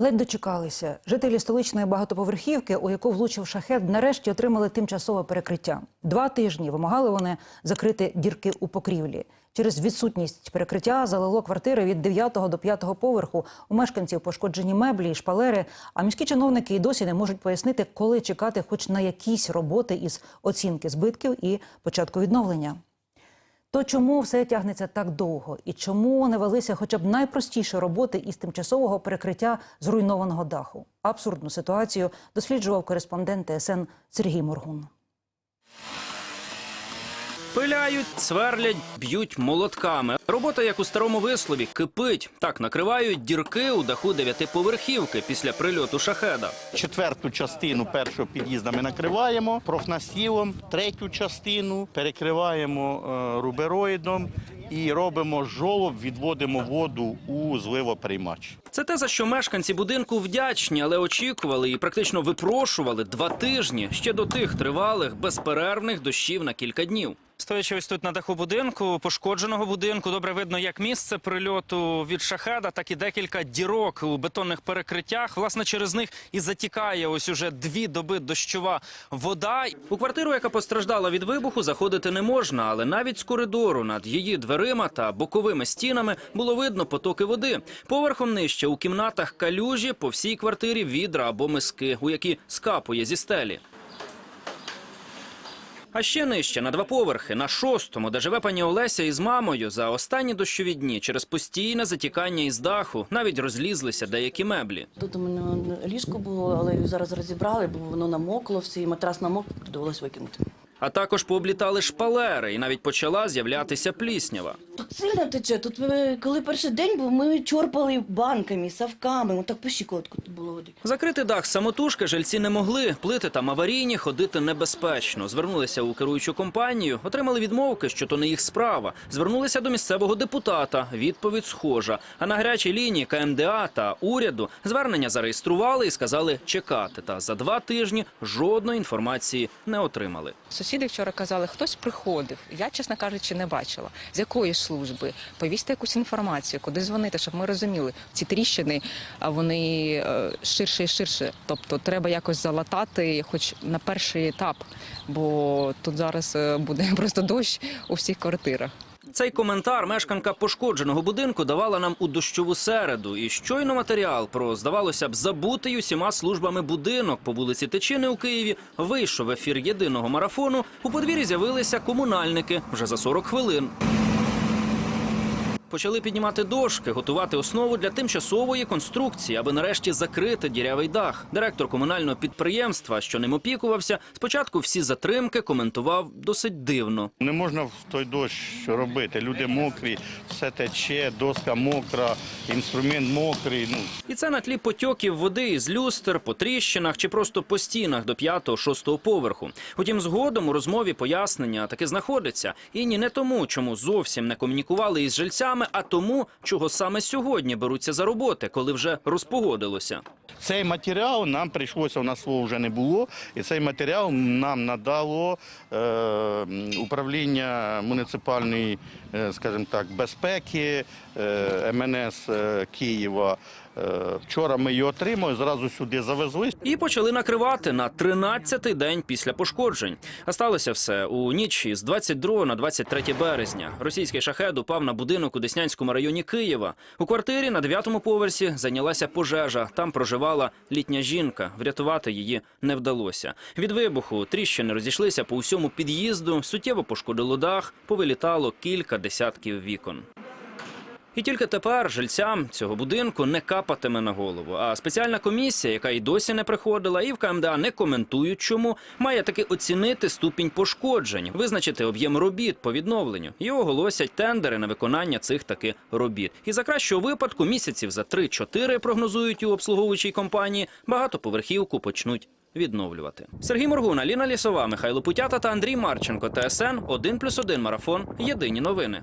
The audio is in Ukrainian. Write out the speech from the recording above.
Ледь дочекалися. Жителі столичної багатоповерхівки, у яку влучив шахет, нарешті отримали тимчасове перекриття. Два тижні вимагали вони закрити дірки у покрівлі. Через відсутність перекриття залило квартири від 9 до 5 поверху. У мешканців пошкоджені меблі і шпалери. А міські чиновники і досі не можуть пояснити, коли чекати хоч на якісь роботи із оцінки збитків і початку відновлення. То чому все тягнеться так довго? І чому не велися хоча б найпростіші роботи із тимчасового перекриття зруйнованого даху? Абсурдну ситуацію досліджував кореспондент ТСН Сергій Моргун. Пиляють, сверлять, б'ють молотками. Робота, як у старому вислові, кипить. Так накривають дірки у даху дев'ятиповерхівки після прильоту шахеда. Четверту частину першого під'їзду ми накриваємо профнастілом, третю частину перекриваємо е, рубероїдом і робимо жолоб, відводимо воду у зливоприймач. Це те, за що мешканці будинку вдячні, але очікували і практично випрошували два тижні ще до тих тривалих безперервних дощів на кілька днів. Стоячи ось тут на даху будинку, пошкодженого будинку, добре видно як місце прильоту від шахеда, так і декілька дірок у бетонних перекриттях. Власне, через них і затікає ось уже дві доби дощова вода. У квартиру, яка постраждала від вибуху, заходити не можна, але навіть з коридору над її дверима та боковими стінами було видно потоки води. Поверхом нижче у кімнатах калюжі по всій квартирі відра або миски, у які скапує зі стелі. А ще нижче, на два поверхи, на шостому, де живе пані Олеся із мамою, за останні дощові дні через постійне затікання із даху навіть розлізлися деякі меблі. Тут у мене ліжко було, але його зараз розібрали, бо воно намокло, все, і матрас намок, довелося викинути. А також пооблітали шпалери, і навіть почала з'являтися пліснява. Тут сильно тече. Тут ми, коли перший день був, ми чорпали банками, савками, отак по щиколотку тут було води. Закрити дах самотужки жильці не могли. Плити там аварійні, ходити небезпечно. Звернулися у керуючу компанію, отримали відмовки, що то не їх справа. Звернулися до місцевого депутата. Відповідь схожа. А на гарячій лінії КМДА та уряду звернення зареєстрували і сказали чекати. Та за два тижні жодної інформації не отримали. Сусіди вчора казали, хтось приходив. Я, чесно кажучи, не бачила. З якої служби? Повісти якусь інформацію, куди дзвонити, щоб ми розуміли. Ці тріщини, вони е, ширше і ширше. Тобто треба якось залатати, хоч на перший етап, бо тут зараз е, буде просто дощ у всіх квартирах. Цей коментар мешканка пошкодженого будинку давала нам у дощову середу. І щойно матеріал про, здавалося б, забутий усіма службами будинок по вулиці Тичини у Києві вийшов в ефір єдиного марафону. У подвір'ї з'явилися комунальники вже за 40 хвилин. Почали піднімати дошки, готувати основу для тимчасової конструкції, аби нарешті закрити дірявий дах. Директор комунального підприємства, що ним опікувався, спочатку всі затримки коментував досить дивно. Не можна в той дощ робити. Люди мокрі, все тече, доска мокра, інструмент мокрий. Ну І це на тлі потьоків води із люстр, по тріщинах чи просто по стінах до 5-6 поверху. Утім, згодом у розмові пояснення таки знаходиться. І ні не тому, чому зовсім не комунікували із жильцями, а тому, чого саме сьогодні беруться за роботи, коли вже розпогодилося. Цей матеріал нам прийшлося, у нас свого вже не було, і цей матеріал нам надало е, управління муніципальної, е, скажімо так, безпеки е, МНС е, Києва. Е, вчора ми його отримали, зразу сюди завезли. І почали накривати на 13-й день після пошкоджень. А сталося все у ніч із 22 на 23 березня. Російський шахед упав на будинок у Деснянському районі Києва. У квартирі на 9-му поверсі зайнялася пожежа. Там проживала літня жінка. Врятувати її не вдалося. Від вибуху тріщини розійшлися по усьому під'їзду. Суттєво пошкодило дах, повилітало кілька десятків вікон. І тільки тепер жильцям цього будинку не капатиме на голову. А спеціальна комісія, яка й досі не приходила, і в КМДА не коментують, чому має таки оцінити ступінь пошкоджень, визначити об'єм робіт по відновленню і оголосять тендери на виконання цих таки робіт. І за кращого випадку місяців за 3-4 прогнозують у обслуговуючій компанії багатоповерхівку почнуть. Відновлювати Сергій Моргуна, Ліна Лісова, Михайло Путята та Андрій Марченко. ТСН 1+,1 марафон. Єдині новини.